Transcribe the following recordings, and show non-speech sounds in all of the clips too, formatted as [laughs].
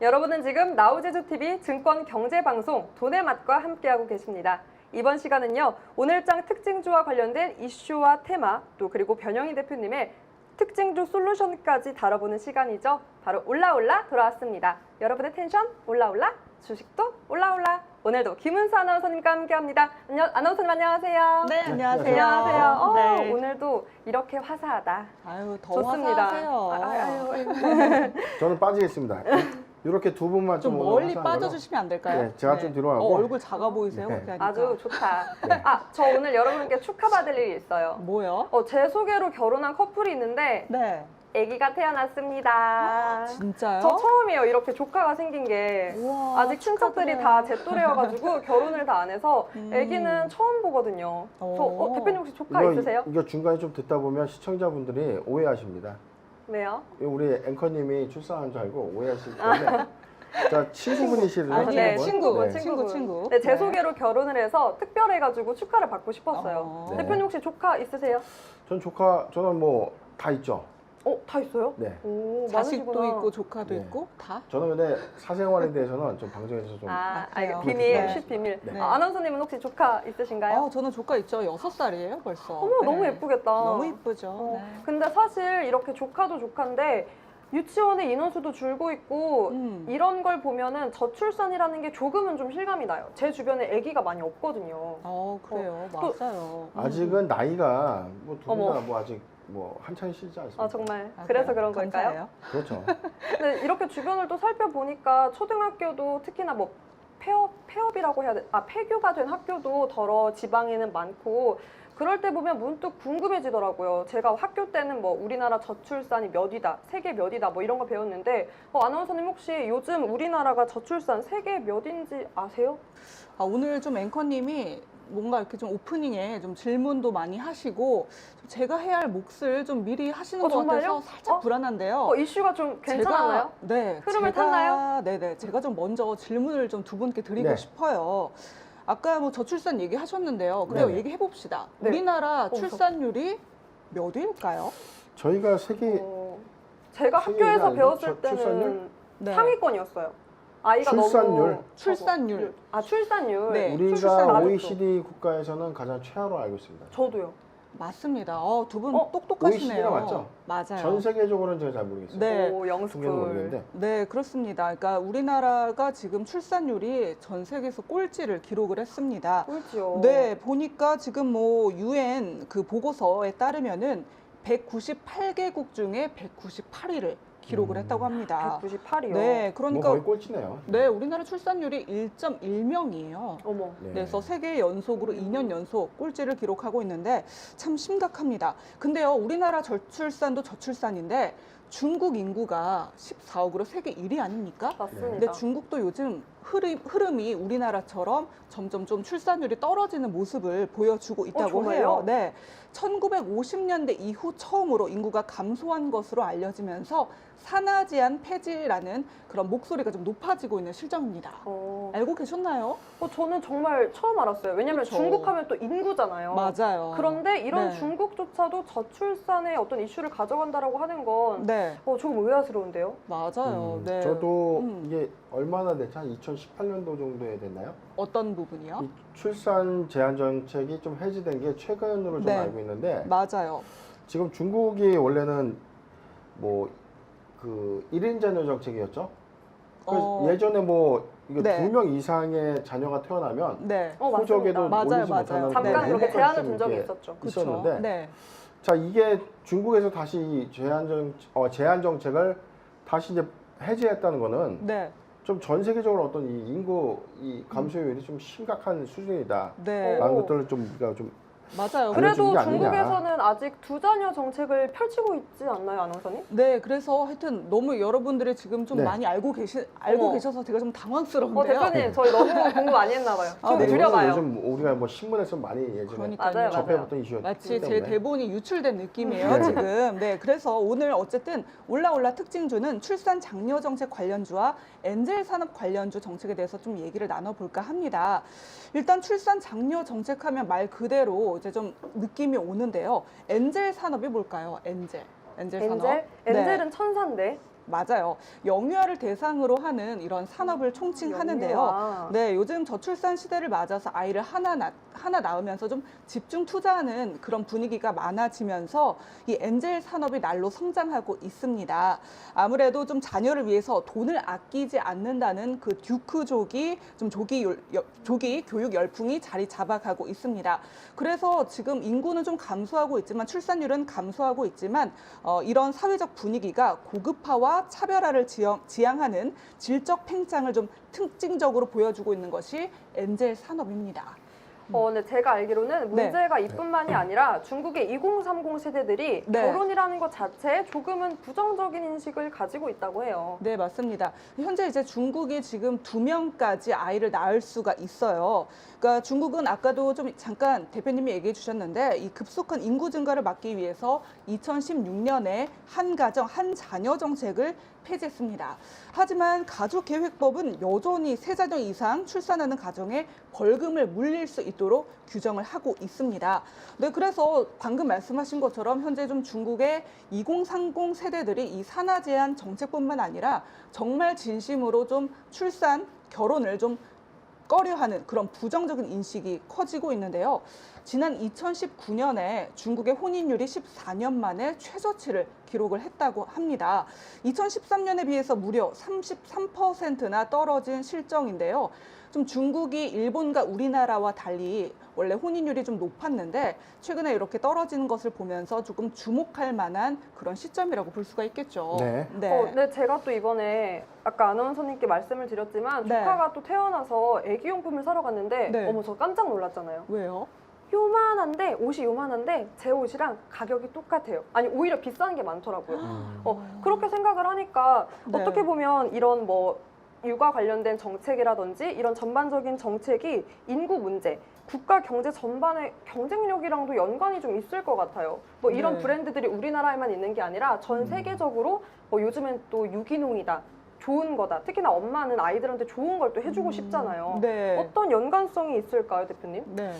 여러분은 지금 나우제주TV 증권 경제 방송 돈의 맛과 함께하고 계십니다. 이번 시간은요, 오늘장 특징주와 관련된 이슈와 테마, 또 그리고 변영희 대표님의 특징주 솔루션까지 다뤄보는 시간이죠. 바로 올라올라 돌아왔습니다. 여러분의 텐션 올라올라, 주식도 올라올라. 오늘도 김은수 아나운서님과 함께합니다. 안녕, 아나운서님 안녕하세요. 네, 안녕하세요. 안녕하세요. 어, 네. 오늘도 이렇게 화사하다. 아유, 더 좋습니다. 화사하세요. 아, 아유, 아유. [laughs] [laughs] 저는 빠지겠습니다. 이렇게 두 분만 좀, 좀 멀리. 빠져주시면 안 될까요? 네, 제가 좀 뒤로 가고. 어, 얼굴 작아 보이세요? 네. 그렇게 하니까. 아주 좋다. [laughs] 네. 아, 저 오늘 여러분께 축하받을 일이 있어요. 뭐요? 어, 제 소개로 결혼한 커플이 있는데 네. 아기가 태어났습니다. 진짜요? 저 처음이에요. 이렇게 조카가 생긴 게. 우와, 아직 친척들이. 다 제 또래여가지고 [laughs] 결혼을 다 안 해서 음. 아기는 처음 보거든요. 저, 어, 오. 대표님 혹시 조카 이거, 있으세요? 이거 중간에 좀 듣다 보면 시청자분들이 오해하십니다. 네요. 우리 앵커님이 출산한 줄 알고 오해하시기 때문에 자 친구분이시래요. 아니, 네, 친구분? 친구분, 네. 친구분. 친구, 친구. 네, 제 네. 소개로 결혼을 해서 특별해가지고 축하를 받고 싶었어요. 어. 네. 대표님 혹시 조카 있으세요? 전 조카 저는 뭐 다 있죠. 어, 다 있어요? 네. 오, 자식도 많으시구나. 있고 조카도 네. 있고 다? 저는 근데 사생활에 대해서는 좀 방송에서 좀 아, 아, 아, 그래요? 비밀, 네. 쉿 비밀. 네. 아, 아나운서님은 혹시 조카 있으신가요? 아, 저는 조카 있죠. 여섯 살이에요, 벌써. 어머, 네. 너무 예쁘겠다. 너무 예쁘죠. 어, 네. 근데 사실 이렇게 조카도 조카인데 유치원의 인원수도 줄고 있고 음. 이런 걸 보면은 저출산이라는 게 조금은 좀 실감이 나요. 제 주변에 아기가 많이 없거든요. 어, 그래요. 또- 맞아요. 아직은 나이가 뭐두 어머. 분다 뭐 아직 뭐 한창이시지 않습니까? 아 정말 아, 그래서 그래요? 그런 걸까요? 그렇죠. [laughs] 근데 이렇게 주변을 또 살펴보니까 초등학교도 특히나 뭐 폐업 폐업이라고 해야 돼. 아 폐교가 된 학교도 더러 지방에는 많고 그럴 때 보면 문득 궁금해지더라고요. 제가 학교 때는 뭐 우리나라 저출산이 몇이다, 세계 몇이다 뭐 이런 거 배웠는데 어, 아나운서님 혹시 요즘 우리나라가 저출산 세계 몇인지 아세요? 아, 오늘 좀 앵커님이 뭔가 이렇게 좀 오프닝에 좀 질문도 많이 하시고 좀 제가 해야 할 몫을 좀 미리 하시는 어, 것 정말요? 같아서 살짝 어? 불안한데요. 어, 이슈가 좀? 제가, 네. 흐름을 제가- 탔나요? 네네. 제가 좀 먼저 질문을 좀 두 분께 드리고 네. 싶어요. 아까 뭐 저출산 얘기 하셨는데요. 그래요. 네네. 얘기해 봅시다. 네. 우리나라 어, 저- 출산율이 몇 위일까요? 저희가 세계 어, 제가 학교에서 배웠을 저- 때는 출산율? 네. 상위권이었어요. 아이가 출산율? 너무 출산율. 아 출산율. 네. 우리가 OECD 국가에서는 가장 최하로 알고 있습니다. 저도요. 맞습니다. 어, 두 분 어? 똑똑하시네요. OECD 가 맞죠? 맞아요. 전 세계적으로는 제가 잘 모르겠어요. 네. 오, 통계는 영스쿨. 모르겠는데 네, 그렇습니다. 그러니까 우리나라가 지금 출산율이 전 세계에서 꼴찌를 기록을 했습니다. 꿀지요. 네, 보니까 지금 뭐 유엔 그 보고서에 따르면은 198개국 중에 198위를 기록을 음. 했다고 합니다. 198이요. 네, 뭐 그러니까 거의 꼴찌네요. 네, 우리나라 출산율이 1.1명이에요. 어머. 네. 그래서 세계 연속으로 2년 연속 꼴찌를 기록하고 있는데 참 심각합니다. 근데요, 우리나라 저출산도 저출산인데 중국 인구가 14억으로 세계 1위 아닙니까? 맞습니다. 근데 중국도 요즘 흐름, 흐름이 우리나라처럼 점점 좀 출산율이 떨어지는 모습을 보여주고 있다고 정말요? 해요. 네. 1950년대 이후 처음으로 인구가 감소한 것으로 알려지면서 산하제한 폐지라는 그런 목소리가 좀 높아지고 있는 실정입니다. 어, 알고 계셨나요? 어, 저는 정말 처음 알았어요. 왜냐면 그쵸. 중국 하면 또 인구잖아요. 맞아요. 그런데 이런 네. 중국조차도 저출산의 어떤 이슈를 가져간다라고 하는 건 네, 어, 조금 의아스러운데요. 맞아요. 음, 네. 저도 음. 이게 얼마나 됐죠? 한 2018년도 정도에 됐나요? 어떤 부분이요? 이 출산 제한 정책이 좀 해지된 게 최근으로 좀 네. 알고 있는데 맞아요. 지금 중국이 원래는 뭐 그 1인 자녀 정책이었죠. 그래서 어. 예전에 뭐 이거 네. 두 명 이상의 자녀가 태어나면 네. 어, 호적에도 맞습니다. 맞아요, 올리지 맞아요. 못하는 잠깐 네. 그렇게 네. 제한을 좀둔 적이 있었죠. 그쵸. 있었는데 네. 자 이게 중국에서 다시 이 제한 정 어, 제한 정책을 다시 이제 해제했다는 거는 네. 좀 전 세계적으로 어떤 이 인구 이 감소율이 좀 심각한 수준이다라는 네. 어. 것들을 좀 우리가 좀 맞아요. 그래- 알려준 그래도 게. 중국에서는 아직 두 자녀 정책을 펼치고 있지 않나요, 아나운서님? 네, 그래서 하여튼 너무 여러분들이 지금 좀 네. 많이 알고 계시 알고 어머. 계셔서 제가 좀 어, 당황스러운데요. 대표님, 저희 너무 공부 많이 했나 봐요. 아, 좀 네. 줄여봐요. 요즘 우리가 뭐 신문에서 많이 예전에 그러니까요. 맞아요, 맞아요. 접해봤던 이슈였기 마치 때문에 제 대본이 유출된 느낌이에요, 네. 지금. 네, 그래서 오늘 어쨌든 올라올라 특징주는 출산 장려 정책 관련주와 엔젤 산업 관련주 정책에 대해서 좀 얘기를 나눠볼까 합니다. 일단 출산 장려 정책하면 말 그대로 이제 좀 느낌이 오는데요. 엔젤 산업이 뭘까요? 엔젤. 엔젤 산업. 엔젤? 네. 엔젤은 천사인데. 맞아요. 영유아를 대상으로 하는 이런 산업을 총칭하는데요. 영유아. 네, 요즘 저출산 시대를 맞아서 아이를 하나 낳, 하나 낳으면서 좀 집중 투자하는 그런 분위기가 많아지면서 이 엔젤 산업이 날로 성장하고 있습니다. 아무래도 좀 자녀를 위해서 돈을 아끼지 않는다는 그 듀크족이 좀 조기, 조기 교육 열풍이 자리 잡아가고 있습니다. 그래서 지금 인구는 좀 감소하고 있지만 출산율은 감소하고 있지만 어, 이런 사회적 분위기가 고급화와 차별화를 지향, 지향하는 질적 팽창을 좀 특징적으로 보여주고 있는 것이 엔젤 산업입니다. 어, 네, 제가 알기로는 네. 문제가 이뿐만이 아니라 중국의 2030 세대들이 네. 결혼이라는 것 자체에 조금은 부정적인 인식을 가지고 있다고 해요. 네, 맞습니다. 현재 이제 중국이 지금 두 명까지 아이를 낳을 수가 있어요. 그러니까 중국은 아까도 좀 잠깐 대표님이 얘기해 주셨는데 이 급속한 인구 증가를 막기 위해서 2016년에 한 가정 한 자녀 정책을 폐지했습니다. 하지만 가족계획법은 여전히 세 자녀 이상 출산하는 가정에 벌금을 물릴 수 있도록 규정을 하고 있습니다. 네, 그래서 방금 말씀하신 것처럼 현재 좀 중국의 2030 세대들이 이 산하 제한 정책뿐만 아니라 정말 진심으로 좀 출산, 결혼을 좀 꺼려하는 그런 부정적인 인식이 커지고 있는데요. 지난 2019년에 중국의 혼인율이 14년 만에 최저치를 기록을 했다고 합니다. 2013년에 비해서 무려 33%나 떨어진 실정인데요. 좀 중국이 일본과 우리나라와 달리 원래 혼인율이 좀 높았는데 최근에 이렇게 떨어지는 것을 보면서 조금 주목할 만한 그런 시점이라고 볼 수가 있겠죠. 네. 어, 네, 제가 또 이번에 아까 아나운서님께 말씀을 드렸지만 네. 조카가 또 태어나서 애기용품을 사러 갔는데 네. 어머 저 깜짝 놀랐잖아요. 왜요? 요만한데 옷이 요만한데 제 옷이랑 가격이 똑같아요. 아니 오히려 비싼 게 많더라고요. 음. 어, 그렇게 생각을 하니까 네. 어떻게 보면 이런 뭐 육아 관련된 정책이라든지 이런 전반적인 정책이 인구 문제, 국가 경제 전반의 경쟁력이랑도 연관이 좀 있을 것 같아요. 뭐 이런 네. 브랜드들이 우리나라에만 있는 게 아니라 전 음. 세계적으로 뭐 요즘엔 또 유기농이다. 좋은 거다. 특히나 엄마는 아이들한테 좋은 걸 또 해주고 싶잖아요. 네. 어떤 연관성이 있을까요, 대표님? 네.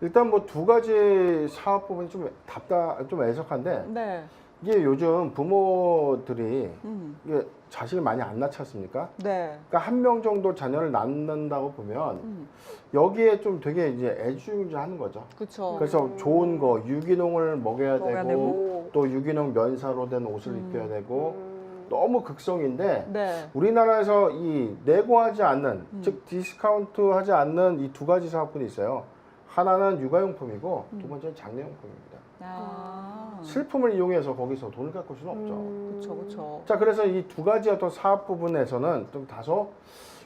일단 뭐 두 가지 사업 부분이 좀 답답, 좀 애석한데 네. 이게 요즘 부모들이 음. 이게 자식을 많이 안 낳지 않습니까? 네. 그러니까 한 명 정도 자녀를 낳는다고 보면 음. 여기에 좀 되게 이제 애주하는 거죠. 그렇죠. 그래서 음. 좋은 거 유기농을 먹여야, 먹어야 되고, 되고. 또 유기농 면사로 된 옷을 음. 입혀야 되고 음. 너무 극성인데 네. 우리나라에서 이 내고하지 않는 음. 즉 디스카운트하지 않는 이 두 가지 사업군이 있어요. 하나는 육아용품이고 두 음. 번째는 장례용품입니다. 아. 슬픔을 이용해서 거기서 돈을 깎을 수는 없죠. 음. 그렇죠. 그렇죠. 자 그래서 이 두 가지 어떤 사업 부분에서는 좀 다소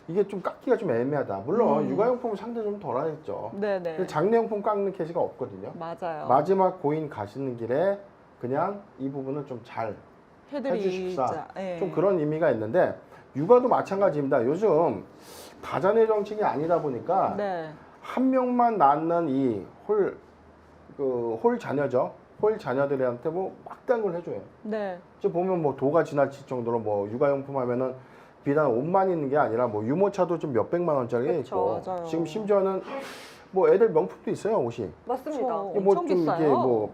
이게 좀 깎기가 좀 애매하다. 물론 음. 육아용품은 상대 좀 덜하겠죠. 네, 네. 근데 장례용품 깎는 케이스가 없거든요. 맞아요. 마지막 고인 가시는 길에 그냥 이 부분을 좀잘좀 해드리자. 예. 그런 의미가 있는데 육아도 마찬가지입니다. 요즘 다자녀 정책이 아니다 보니까 네. 한 명만 낳는 이 홀 그 홀 자녀죠. 홀 자녀들한테 뭐 막대한 걸 해줘요. 네. 지금 보면 뭐 도가 지나칠 정도로 뭐 육아용품 하면은 비단 옷만 있는 게 아니라 뭐 유모차도 좀 몇백만 원짜리 그쵸. 있고 맞아요. 지금 심지어는 뭐 애들 명품도 있어요 옷이 맞습니다. 이게 뭐 엄청 좀 비싸요. 이게 뭐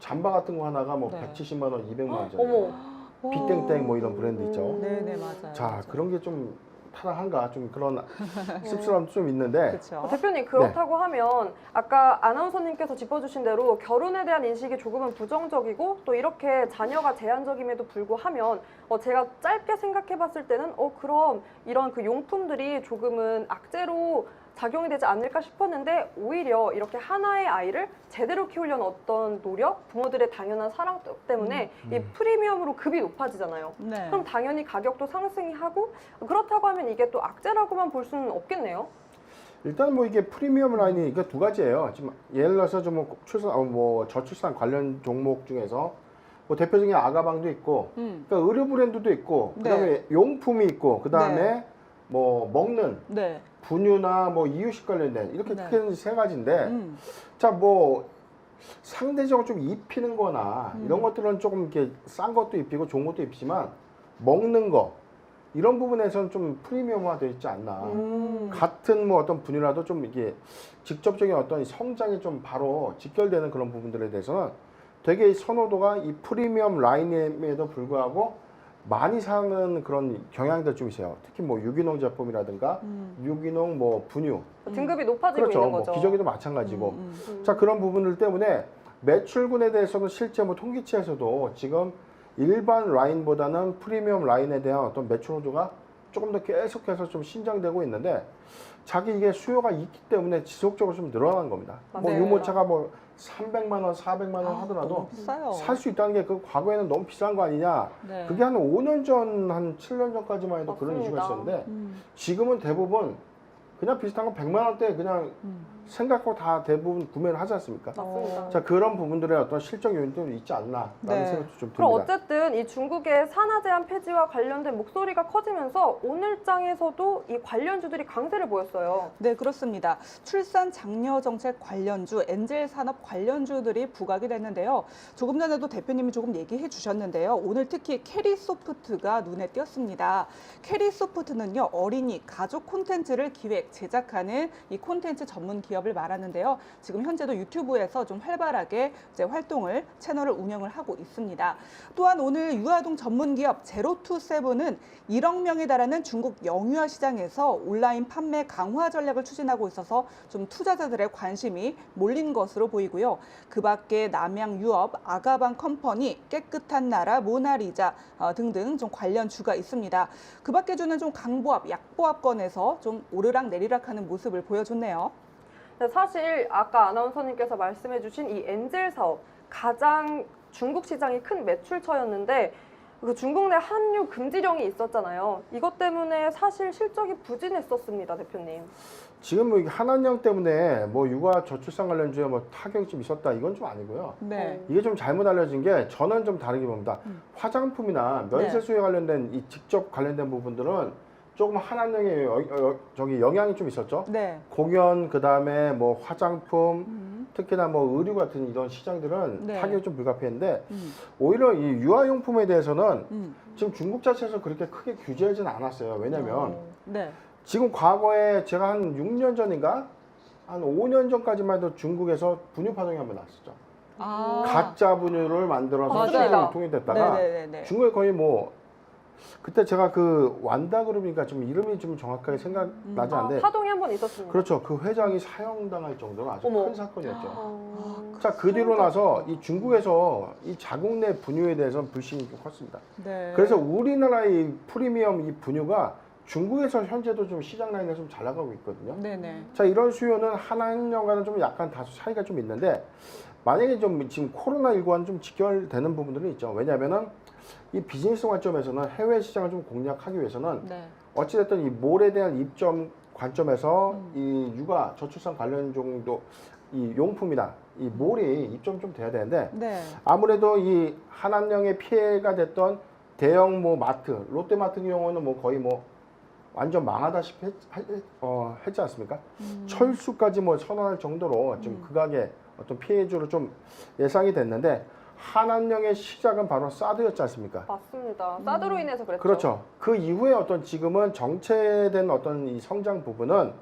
잠바 같은 거 하나가 뭐 네. 170만 원, 200만 원짜리 어머. 빗땡땡 뭐 이런 브랜드 있죠. 네, 네, 맞아요. 자 맞아요. 그런 게 좀 타당한가? 좀 그런 [laughs] 씁쓸함도 좀 있는데. 어, 대표님 그렇다고 하면 아까 아나운서님께서 짚어주신 대로 결혼에 대한 인식이 조금은 부정적이고 또 이렇게 자녀가 제한적임에도 불구하면 어, 제가 짧게 생각해봤을 때는 어 그럼 이런 그 용품들이 조금은 악재로 작용이 되지 않을까 싶었는데 오히려 이렇게 하나의 아이를 제대로 키우려는 어떤 노력, 부모들의 당연한 사랑 때문에 음. 이 프리미엄으로 급이 높아지잖아요. 네. 그럼 당연히 가격도 상승이 하고 그렇다고 하면 이게 또 악재라고만 볼 수는 없겠네요. 일단 뭐 이게 프리미엄 라인이 이게 두 가지예요. 지금 예를 들어서 좀 출산 어, 뭐 저출산 관련 종목 중에서 뭐 대표적인 아가방도 있고 음. 그러니까 의류 브랜드도 있고 네. 그다음에 용품이 있고 그다음에 네. 뭐 먹는 네. 분유나 뭐 이유식 관련된 이렇게 네. 크게 세 가지인데 음. 자뭐 상대적으로 좀 입히는 거나 음. 이런 것들은 조금 이렇게 싼 것도 입히고 좋은 것도 입히지만 먹는 거 이런 부분에서는 좀 프리미엄화 되어 있지 않나. 음. 같은 뭐 어떤 분이라도 좀 이게 직접적인 어떤 성장이 좀 바로 직결되는 그런 부분들에 대해서는 되게 이 선호도가 이 프리미엄 라인임에도 불구하고 많이 사는 그런 경향들 좀 있어요. 특히 뭐 유기농 제품이라든가 음. 유기농 뭐 분유 등급이 높아지고 그렇죠. 있는 뭐 거죠. 기저귀도 마찬가지고 음, 음. 음. 자 그런 부분들 때문에 매출군에 대해서는 실제 뭐 통계치에서도 지금 일반 라인보다는 프리미엄 라인에 대한 어떤 매출 호조가 조금 더 계속해서 좀 신장되고 있는데 자기 이게 수요가 있기 때문에 지속적으로 좀 늘어난 겁니다. 뭐 맞아요. 유모차가 뭐 300만 원, 400만 원 아, 하더라도. 살 수 있다는 게 그 과거에는 너무 비싼 거 아니냐. 네. 그게 한 5년 전, 한 7년 전까지만 해도 그런 이슈가 맞습니다. 있었는데 음, 지금은 대부분 그냥 비슷한 거 100만 원대 그냥 음. 생각하고 다 대부분 구매를 하지 않습니까? 맞습니다. 자 그런 부분들의 어떤 실적 요인도 있지 않나라는 네. 생각도 좀 그럼 듭니다. 어쨌든 이 중국의 산화 제한 폐지와 관련된 목소리가 커지면서 오늘장에서도 이 관련주들이 강세를 보였어요. 네, 그렇습니다. 출산 장려 정책 관련주, 엔젤 산업 관련주들이 부각이 됐는데요. 조금 전에도 대표님이 조금 얘기해 주셨는데요. 오늘 특히 캐리 소프트가 눈에 띄었습니다. 캐리 소프트는요, 어린이 가족 콘텐츠를 기획, 제작하는 이 콘텐츠 전문 기업 을 말하는데요. 지금 현재도 유튜브에서 좀 활발하게 이제 활동을 채널을 운영을 하고 있습니다. 또한 오늘 유아동 전문 기업 제로투세븐은 1억 명에 달하는 중국 영유아 시장에서 온라인 판매 강화 전략을 추진하고 있어서 좀 투자자들의 관심이 몰린 것으로 보이고요. 그 밖에 남양 유업, 아가방 컴퍼니, 깨끗한 나라, 모나리자 어, 등등 좀 관련 주가 있습니다. 그 밖에 주는 좀 강보합, 약보합권에서 좀 오르락 내리락 하는 모습을 보여줬네요. 사실 아까 아나운서님께서 말씀해주신 이 엔젤 사업 가장 중국 시장이 큰 매출처였는데 그 중국 내 한류 금지령이 있었잖아요. 이것 때문에 사실 실적이 부진했었습니다, 대표님. 지금 뭐 이게 한한령 때문에 뭐 육아 저출산 관련주에 뭐 타격이 좀 있었다 이건 좀 아니고요. 네. 이게 좀 잘못 알려진 게 저는 좀 다르게 봅니다. 음. 화장품이나 네. 면세수에 관련된 이 직접 관련된 부분들은 조금 여- 여- 저기 영향이 좀 있었죠. 네. 공연 그 다음에 뭐 화장품 음, 특히나 뭐 의류 같은 이런 시장들은 네. 타격이 좀 불가피했는데 음, 오히려 이 유아용품에 대해서는 음. 지금 중국 자체에서 그렇게 크게 규제하지는 않았어요. 왜냐면 어. 네. 지금 과거에 제가 한 6년 전인가 한 5년 전까지만 해도 중국에서 분유 파동이 한번 났었죠. 아. 가짜 분유를 만들어서 맞습니다. 유통이 됐다가 네네네. 중국에 거의 뭐 그때 제가 그 완다 그룹이니까 좀 이름이 좀 정확하게 생각나지 음. 아, 않는데 파동이 한 번 있었습니다. 그렇죠. 그 회장이 사형당할 정도로 아주 어머. 큰 사건이었죠. 어. 자, 그 뒤로 나서 이 중국에서 이 자국 내 분유에 대해서는 불신이 좀 컸습니다. 네. 그래서 우리나라의 프리미엄 이 분유가 중국에서 현재도 좀 시장 라인에 좀 잘 나가고 있거든요. 네네. 자, 이런 수요는 한한년과는 좀 약간 다소 차이가 좀 있는데 만약에 좀 지금 코로나19와는 좀 직결되는 부분들이 있죠. 왜냐하면은 이 비즈니스 관점에서는 해외 시장을 좀 공략하기 위해서는 네. 어찌됐든 이 몰에 대한 입점 관점에서 음. 이 육아 저출산 관련 정도 이 용품이나 이 몰이 입점 좀 돼야 되는데 네. 아무래도 이 한한령의 피해가 됐던 대형 뭐 마트 롯데 마트 같은 경우는 뭐 거의 뭐 완전 망하다시피 했, 했- 어, 했지 않습니까? 음. 철수까지 뭐 선언할 정도로 좀 음. 극악의 어떤 피해주로 좀 예상이 됐는데 한한령의 시작은 바로 사드였지 않습니까? 맞습니다. 음. 사드로 인해서 그랬죠. 그렇죠. 그 이후에 어떤 지금은 정체된 어떤 이 성장 부분은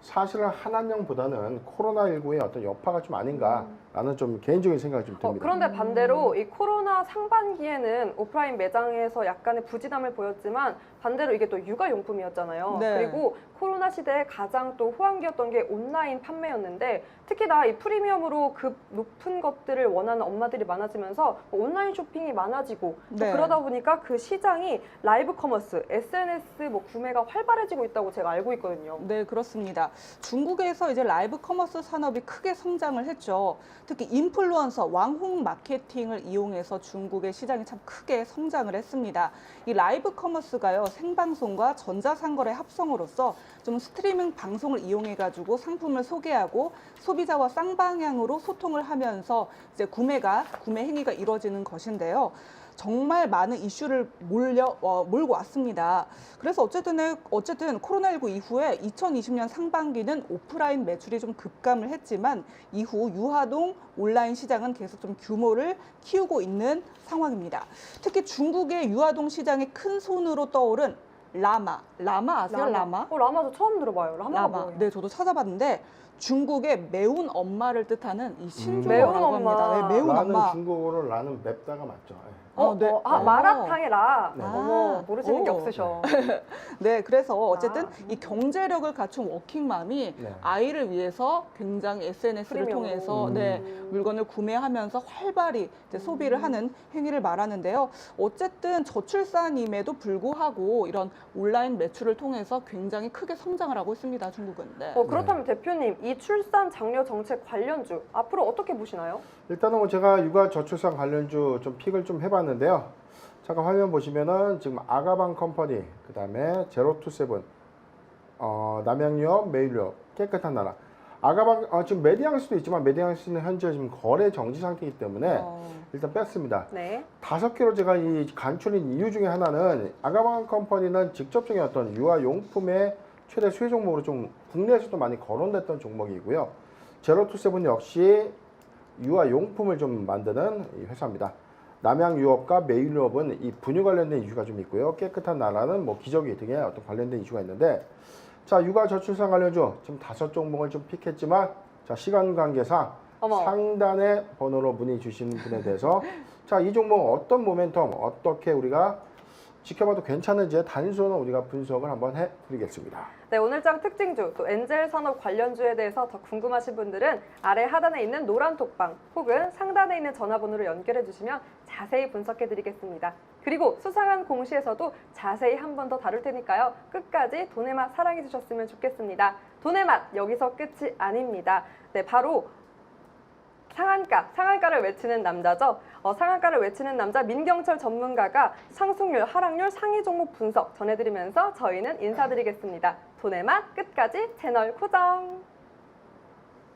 사실은 한한령보다는 코로나19의 어떤 여파가 좀 아닌가 라는 좀 개인적인 생각이 좀 어, 듭니다. 그런데 반대로 이 코로나 상반기에는 오프라인 매장에서 약간의 부진함을 보였지만 반대로 이게 또 육아용품이었잖아요. 네. 그리고 코로나 시대에 가장 또 호황기였던 게 온라인 판매였는데 특히나 이 프리미엄으로 급 높은 것들을 원하는 엄마들이 많아지면서 온라인 쇼핑이 많아지고 또 네. 그러다 보니까 그 시장이 라이브 커머스, SNS 뭐 구매가 활발해지고 있다고 제가 알고 있거든요. 네, 그렇습니다. 중국에서 이제 라이브 커머스 산업이 크게 성장을 했죠. 특히 인플루언서, 왕홍 마케팅을 이용해서 중국의 시장이 참 크게 성장을 했습니다. 이 라이브 커머스가요, 생방송과 전자상거래 합성으로서 좀 스트리밍 방송을 이용해가지고 상품을 소개하고 소비자와 쌍방향으로 소통을 하면서 이제 구매가, 구매 행위가 이루어지는 것인데요. 정말 많은 이슈를 몰려 어, 몰고 왔습니다. 그래서 어쨌든 어쨌든 코로나19 이후에 2020년 상반기는 오프라인 매출이 좀 급감을 했지만 이후 유하동 온라인 시장은 계속 좀 규모를 키우고 있는 상황입니다. 특히 중국의 유하동 시장의 큰 손으로 떠오른 라마, 라마 아세요? 라마? 어, 라마 저 처음 들어봐요. 라마가 라마. 뭐예요? 네, 저도 찾아봤는데 중국의 매운 엄마를 뜻하는 이 신조어라고 매운 합니다. 엄마. 네, 매운 라는 엄마. 중국어로 라는 맵다가 맞죠. 예. 어, 어, 네. 어, 아, 어. 마라탕의 라. 네. 어머, 아, 모르시는 게 오. 없으셔. [laughs] 네, 그래서 어쨌든 아. 이 경제력을 갖춘 워킹맘이 네. 아이를 위해서 굉장히 SNS를 프리미엄으로. 통해서 음. 네, 물건을 구매하면서 활발히 이제 소비를 하는 행위를 말하는데요. 어쨌든 저출산임에도 불구하고 이런 온라인 매출을 통해서 굉장히 크게 성장을 하고 있습니다. 중국은. 네. 어, 그렇다면 대표님, 이 출산 장려 정책 관련주 앞으로 어떻게 보시나요? 일단은 뭐 제가 육아 저출산 관련주 좀 픽을 좀 해봤는데 요. 잠깐 화면 보시면은 지금 아가방 컴퍼니, 그 다음에 제로투세븐, 어, 남양유업, 메일유업, 깨끗한 나라. 아가방 어, 지금 메디앙스도 있지만 메디앙스는 현재 지금 거래 정지 상태이기 때문에 어, 일단 뺐습니다. 네. 다섯 개로 제가 이 간추린 이유 중에 하나는 아가방 컴퍼니는 직접적인 어떤 유아 용품의 최대 수혜 종목으로 좀 국내에서도 많이 거론됐던 종목이고요. 제로투세븐 역시 유아 용품을 좀 만드는 이 회사입니다. 남양 유업과 메일유업은 이 분유 관련된 이슈가 좀 있고요. 깨끗한 나라는 뭐 기저귀 등의 어떤 관련된 이슈가 있는데 자 육아 저출산 관련주 지금 다섯 종목을 좀 픽했지만 자 시간 관계상 어머. 상단의 번호로 문의 주신 분에 대해서 자 이 종목 어떤 모멘텀 어떻게 우리가 지켜봐도 괜찮은지 단순한 우리가 분석을 한번 해드리겠습니다. 네, 오늘장 특징주, 또 엔젤 산업 관련주에 대해서 더 궁금하신 분들은 아래 하단에 있는 노란 톡방 혹은 상단에 있는 전화번호로 연결해 주시면 자세히 분석해 드리겠습니다. 그리고 수상한 공시에서도 자세히 한 번 더 다룰 테니까요. 끝까지 돈의 맛 사랑해 주셨으면 좋겠습니다. 돈의 맛 여기서 끝이 아닙니다. 네, 바로 상한가, 상한가를 외치는 남자죠. 어, 상한가를 외치는 남자 민경철 전문가가 상승률, 하락률, 상위 종목 분석 전해드리면서 저희는 인사드리겠습니다. 돈의 맛 끝까지 채널 고정.